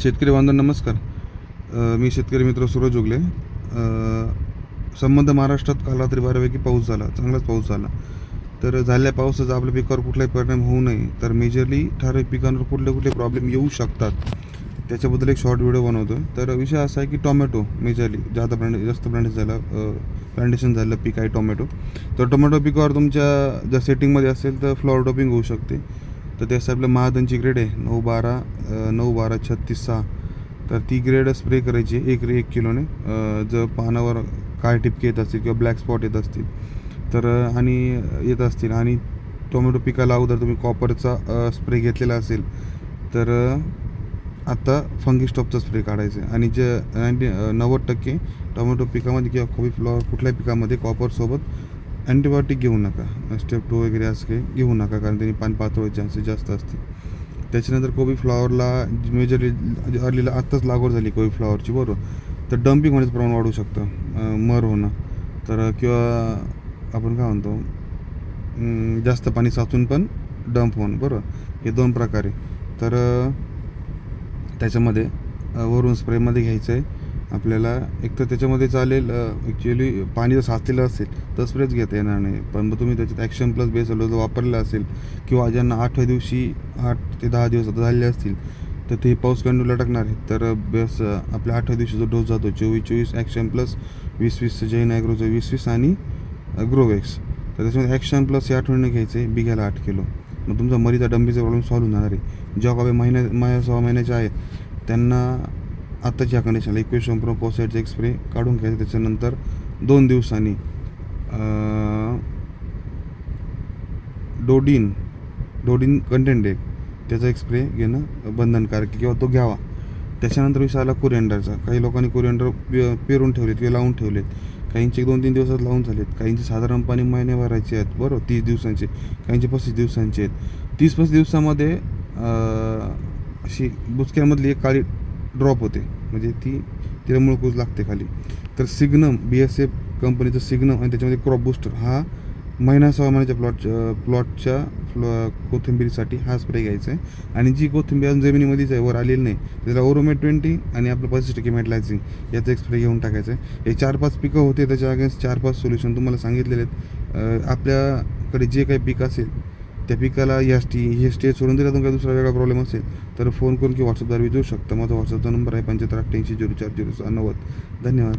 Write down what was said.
शेतकरी बांधव नमस्कार. मी शेतकरी मित्र सूरज उगले. संबंध महाराष्ट्रात काल रात्री बऱ्यापैकी पाऊस झाला चांगलाच पाऊस झाला. तर झालेल्या पावसाचा आपल्या पिकावर कुठलाही परिणाम होऊ नये तर मेजरली ठराविक पिकांवर कुठले कुठले प्रॉब्लेम येऊ शकतात. त्याच्याबद्दल एक शॉर्ट व्हिडिओ बनवतो तर विषय असा आहे की टोमॅटो मेजरली जादा प्लांट जास्त प्लांटेशन झालं प्लांटेशन झालं पीक आहे टोमॅटो. तर टोमॅटो पिकावर तुमच्या ज्या सेटिंगमध्ये असेल तर फ्लॉवर टॉपिंग होऊ शकते. तर त्यासाठी आपलं महादनची ग्रेड आहे. नऊ बारा नऊ बारा छत्तीस सहा. तर ती ग्रेड स्प्रे करायची एक एक एक किलोने जर पानावर काय टिपके येत असतील किंवा ब्लॅक स्पॉट येत असतील. तर आणि येत असतील. आणि टोमॅटो पिकाला अगोदर तुम्ही कॉपरचा स्प्रे घेतलेला असेल तर आत्ता आता फंगी स्टॉपचा स्प्रे काढायचा आहे. आणि जे नाईंटी नव्वद टक्के टोमॅटो पिकामध्ये किंवा कॉफी फ्लॉवर कुठल्याही पिकामध्ये कॉपरसोबत अँटीबायोटिक घेऊ नका. स्टेप टू वगैरे असं काही घेऊ नका कारण त्यांनी पान पातळ चान्सेस जास्त असते. त्याच्यानंतर कोबी फ्लॉवरला मेजरली अर्लीला आत्ताच लागवड झाली कोबी फ्लॉवरची बरोबर? तर डम्पिंग होण्याचं प्रमाण वाढू शकतं. मर होणं. तर किंवा आपण काय म्हणतो जास्त पाणी साचून पण डंप होणं बरोबर? हे दोन प्रकारे. तर त्याच्यामध्ये वरून स्प्रेमध्ये घ्यायचं आहे आपल्याला एक तर त्याच्यामध्ये चालेल ॲक्च्युली पाणी जर साचलेलं असेल तर स्प्रेच घेता येणार नाही. पण मग तुम्ही त्याच्यात ॲक्शन प्लस बेस जर वापरला असेल किंवा ज्यांना आठव्या दिवशी आठ ते दहा दिवस आता झालेले असतील तर ते पाऊस कंटिन्यू लटकणार आहे तर बेस आपल्या आठव्या दिवशी जो डोस जातो चोवीस चोवीस ॲक्शन प्लस वीस वीस जैन ॲग्रोचं वीस वीस आणि ग्रोवेक्स. तर त्याच्यामध्ये ॲक्शन प्लस हे आठवणीने घ्यायचं आहे बिघ्याला आठ किलो. मग तुमचा मरीचा डंबीचा प्रॉब्लेम सॉल्व्ह होणार आहे. ज्या काही महिन्या महिन्या सहा महिन्याच्या आहेत त्यांना आत्ताच्या ह्या कंडिशनला एकवीस शंभर कोसाईडचा एक स्प्रे काढून घ्यायचा. त्याच्यानंतर दोन दिवसांनी डोडीन डोडीन कंटेंट एक त्याचा एक स्प्रे घेणं बंधनकारक किंवा तो घ्यावा. त्याच्यानंतर विषय आला कुरिअंडरचा काही लोकांनी कुरिअंडर पे पेरून ठेवलेत किंवा लावून ठेवलेत. काहींचे दोन तीन दिवसात लावून झालेत. काहींचे साधारणपणे महिनेभराचे आहेत. बरोबर? तीस दिवसांचे. काहींचे पस्तीस दिवसांचे आहेत. तीस पस्तीस दिवसामध्ये अशी बुचक्यामधली एक काळी ड्रॉप होते. म्हणजे ती तिला मुळकूज लागते खाली. तर सिग्नम बी एस एफ कंपनीचं सिग्नम आणि त्याच्यामध्ये क्रॉप बुस्टर हा महिना सहा महिन्याच्या प्लॉट प्लॉटच्या फ्लॉ कोथिंबीरीसाठी हा स्प्रे घ्यायचा आहे. आणि जी कोथिंबीर अजून जमिनीमध्येच आहे वर आलेली नाही त्याला ओरोमेट ट्वेंटी आणि आपलं पस्तीस टक्के मेटलायझिंग याचा एक स्प्रे घेऊन टाकायचं आहे. हे चार पाच पिकं होते त्याच्या अगेन्स्ट चार पाच सोल्युशन तुम्हाला सांगितलेले आहेत. आपल्याकडे जे काही पीक असेल त्या पिकाला या स्टी हे स्टेज सोडून दिला तुम्हाला दुसरा वेगळा प्रॉब्लेम असेल. तर फोन करून किंवा व्हॉट्सअपद्वारे विचारू शकता. माझा व्हॉट्सअपचा नंबर आहे पंच्याहत्तर अठ्ठ्याऐंशी झिरो चार झिरो सहा नव्वद. धन्यवाद.